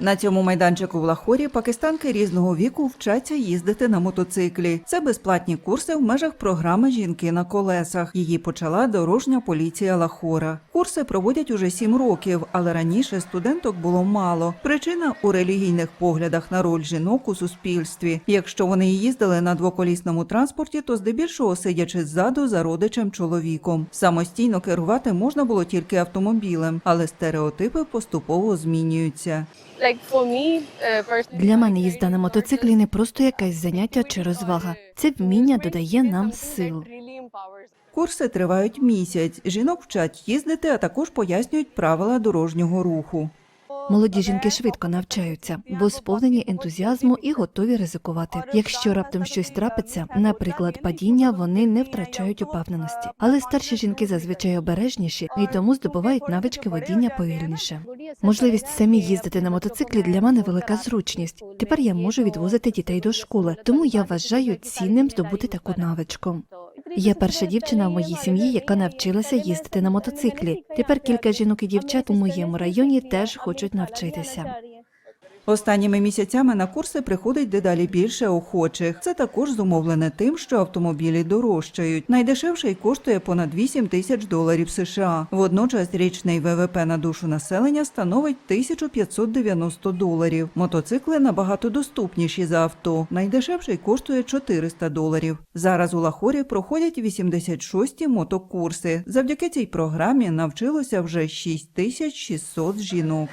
На цьому майданчику в Лахорі пакистанки різного віку вчаться їздити на мотоциклі. Це безплатні курси в межах програми Жінки на колесах. Її почала дорожня поліція Лахора. Курси проводять уже сім років, але раніше студенток було мало. Причина у релігійних поглядах на роль жінок у суспільстві. Якщо вони їздили на двоколісному транспорті, то здебільшого сидячи ззаду за родичем чоловіком. Самостійно керувати можна було тільки автомобілем, але стереотипи поступово змінюються. Uh, Для мене їзда на мотоциклі не просто якесь заняття чи розвага. Це вміння додає нам сил. Курси тривають місяць. Жінок вчать їздити, а також пояснюють правила дорожнього руху. Молоді жінки швидко навчаються, бо сповнені ентузіазму і готові ризикувати. Якщо раптом щось трапиться, наприклад, падіння, вони не втрачають упевненості. Але старші жінки зазвичай обережніші і тому здобувають навички водіння повільніше. Можливість самі їздити на мотоциклі для мене велика зручність. Тепер я можу відвозити дітей до школи, тому я вважаю цінним здобути таку навичку. Я перша дівчина в моїй сім'ї, яка навчилася їздити на мотоциклі. Тепер кілька жінок і дівчат у моєму районі теж хочуть навчитися. Останніми місяцями на курси приходить дедалі більше охочих. Це також зумовлене тим, що автомобілі дорожчають. Найдешевший коштує понад 8 тисяч доларів США. Водночас річний ВВП на душу населення становить 1590 доларів. Мотоцикли набагато доступніші за авто. Найдешевший коштує 400 доларів. Зараз у Лахорі проходять 86 мотокурси. Завдяки цій програмі навчилося вже 6600 жінок.